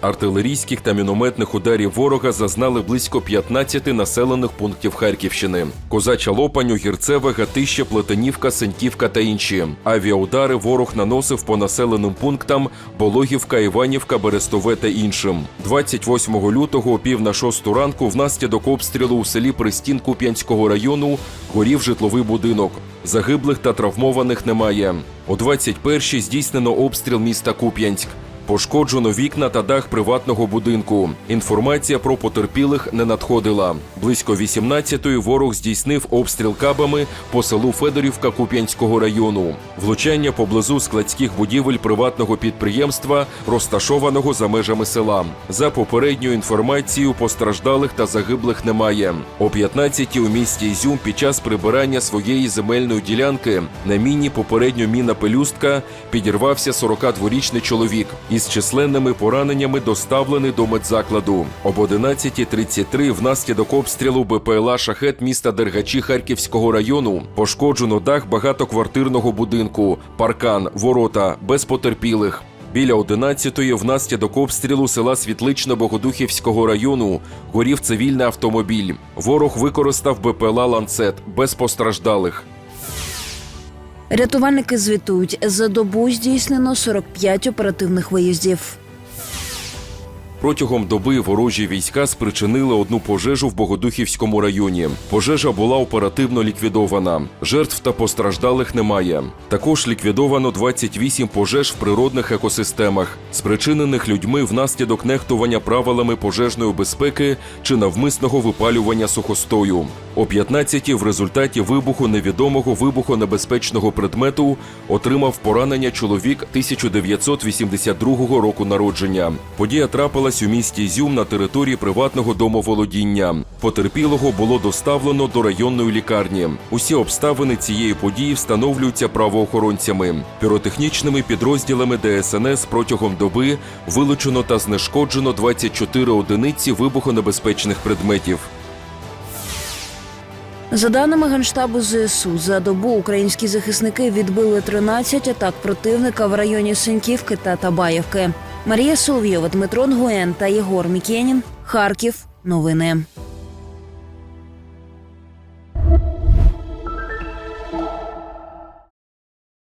Артилерійських та мінометних ударів ворога зазнали близько 15 населених пунктів Харківщини: Козача Лопань, Огірцеве, Гатище, Плетенівка, Сеньківка та інші. Авіаудари ворог наносив по населеним пунктам Бологівка, Іванівка, Берестове та іншим. 28 лютого о пів на шосту ранку внаслідок обстрілу у селі Пристін Куп'янського району горів житловий будинок. Загиблих та травмованих немає. О 21-й здійснено обстріл міста Куп'янськ. Пошкоджено вікна та дах приватного будинку. Інформація про потерпілих не надходила. Близько 18-ї ворог здійснив обстріл кабами по селу Федорівка Куп'янського району. Влучання поблизу складських будівель приватного підприємства, розташованого за межами села. За попередньою інформацією, постраждалих та загиблих немає. О 15-й у місті Ізюм під час прибирання своєї земельної ділянки на міні попередньо міна пелюстка підірвався 42-річний чоловік із численними пораненнями доставлений до медзакладу. Об 11.33 внаслідок обстрілу БПЛА «Шахет» міста Дергачі Харківського району пошкоджено дах багатоквартирного будинку, паркан, ворота без потерпілих. Біля 11-ї внаслідок обстрілу села Світлично-Богодухівського району горів цивільний автомобіль. Ворог використав БПЛА «Ланцет» без постраждалих. Рятувальники звітують, за добу здійснено 45 оперативних виїздів. Протягом доби ворожі війська спричинили одну пожежу в Богодухівському районі. Пожежа була оперативно ліквідована. Жертв та постраждалих немає. Також ліквідовано 28 пожеж в природних екосистемах, спричинених людьми внаслідок нехтування правилами пожежної безпеки чи навмисного випалювання сухостою. О 15-ті в результаті вибуху невідомого вибухонебезпечного предмету отримав поранення чоловік 1982 року народження. Подія трапилась у місті Ізюм на території приватного домоволодіння. Потерпілого було доставлено до районної лікарні. Усі обставини цієї події встановлюються правоохоронцями. Піротехнічними підрозділами ДСНС протягом доби вилучено та знешкоджено 24 одиниці вибухонебезпечних предметів. За даними Генштабу ЗСУ, за добу українські захисники відбили 13 атак противника в районі Сеньківки та Табаєвки. Марія Соловйова, Дмитро Нгуен та Єгор Мікенін. Харків. Новини.